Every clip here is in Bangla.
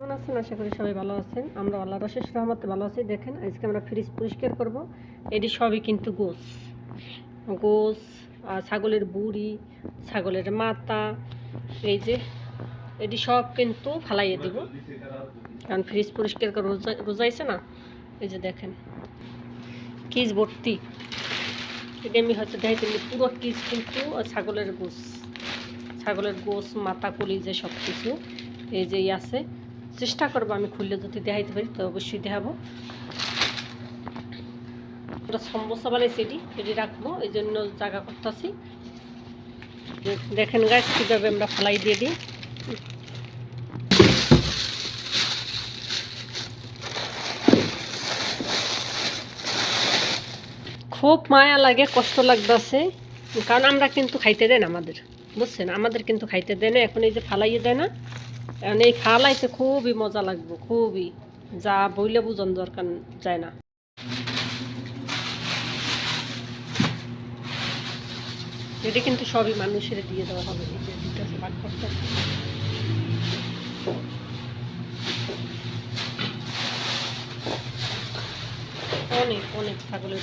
কেমন আছেন? আশা করি সবাই ভালো আছেন। আমরা আল্লাহ রশেষ রহমতে ভালো আছি। দেখেন আজকে আমরা ফ্রিজ পরিষ্কার করব। এটি সবই কিন্তু গোস। গোস আর ছাগলের বুড়ি ছাগলের মাথা এই যে এটি সব কিন্তু ফালাইয়ে দিব। কারণ ফ্রিজ পরিষ্কার করে রোজা- রোজাইছে না। এই যে দেখেন কিস ভর্তি। এটা আমি হয়তো দেখাইতে পারি, কিস কিন্তু ছাগলের গোস। ছাগলের গোস মাথা কলি যে সব কিছু এই যে আছে চেষ্টা করব আমি খুললে যদি দেখাইতে পারি, তো অবশ্যই দেখাবো। ওটা সমোসা বানাইছি এটি রাখব, এই জন্য জায়গা করতেছি। দেখেন গাছ কীভাবে আমরা ফেলাই দিয়ে দিই। খুব মায়া লাগে, কষ্ট লাগতেছে, কারণ আমরা কিন্তু খাইতে দেন আমাদের, বুঝছেন? আমাদের কিন্তু খাইতে দেয় না, এখন এই যে ফালাইয়ে দেয় না। এখন এই ফালাইতে খুবই মজা লাগবে, খুবই। যা বইলে বুঝন দরকার যায় না। এটা কিন্তু সবই মানুষের দিয়ে দেওয়া হবে করতে অনেক অনেক ছাগলের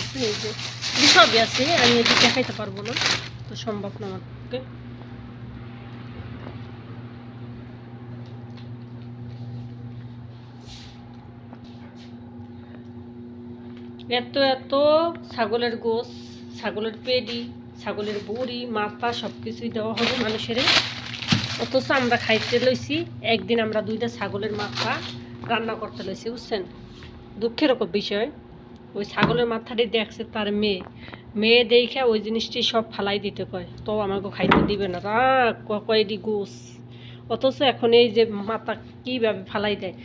আছে, এই যে সবই আছে, আমি এটি দেখাইতে পারব না, তো সম্ভব না আমার পক্ষে এত এত ছাগলের গোস, ছাগলের পেডি, ছাগলের বুড়ি, মাথা সব কিছুই দেওয়া হবে মানুষের। অথচ আমরা খাইতে লইছি, একদিন আমরা দুইটা ছাগলের মাথা রান্না করতে লইছি, বুঝছেন? দুঃখের বিষয়, ওই ছাগলের মাথাটি দেখছে তার মেয়ে। মেয়ে দেখে ওই জিনিসটি সব ফালাই দিতে কয় তো আমাকে খাইতে দিবে না, রাগ কয়টি গোস। অথচ এখন এই যে মাথা কীভাবে ফালাই দেয়।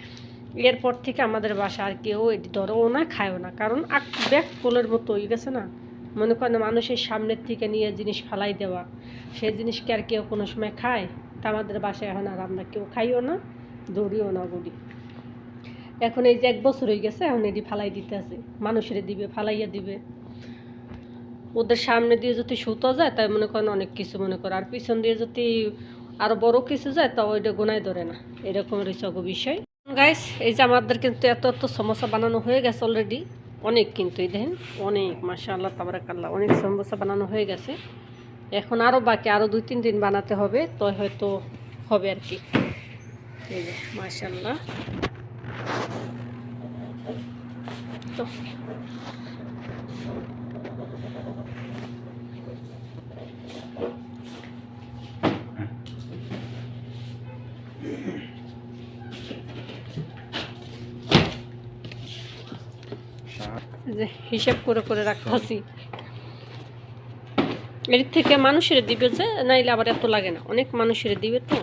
এরপর থেকে আমাদের বাসা আর কেউ এটি ধরেও না, খায়ও না। কারণ আক ব্যাগ ফুলের মতো হয়ে গেছে না? মনে করেন মানুষের সামনের থেকে নিয়ে জিনিস ফালাই দেওয়া, সেই জিনিসকে আর কেউ কোনো সময় খায়? তা আমাদের বাসায় এখন আর আমরা কেউ খাইও না, দৌড়িও না গড়ি এখন এই যে এক বছর হয়ে গেছে, এখন এটি ফালাই দিতে আছে। মানুষের দিবে, ফালাইয়া দিবে। ওদের সামনে দিয়ে যদি সুতো যায়, তাই মনে করেন অনেক কিছু মনে করে। আর পিছন দিয়ে যদি আরও বড় কিছু যায়, তাও ওইটা গোনায় ধরে না। এরকম রয়েছে অগো বিষয়। গাইস এই যে আমাদের কিন্তু এত এত সমস্যা বানানো হয়ে গেছে অলরেডি অনেক কিন্তু, এই দেখেন, অনেক, মাশাআল্লাহ, তাবারাকাল্লাহ, অনেক সমস্যা বানানো হয়ে গেছে। এখন আরও বাকি আরও দুই তিন দিন বানাতে হবে, তো হয়তো হবে আর কি। এই যে তো যে হিসাব করে করে রাখতেছি এর থেকে মানুষের দিবে যে নাইলে আবার এত লাগে না। অনেক মানুষের দিবে তো।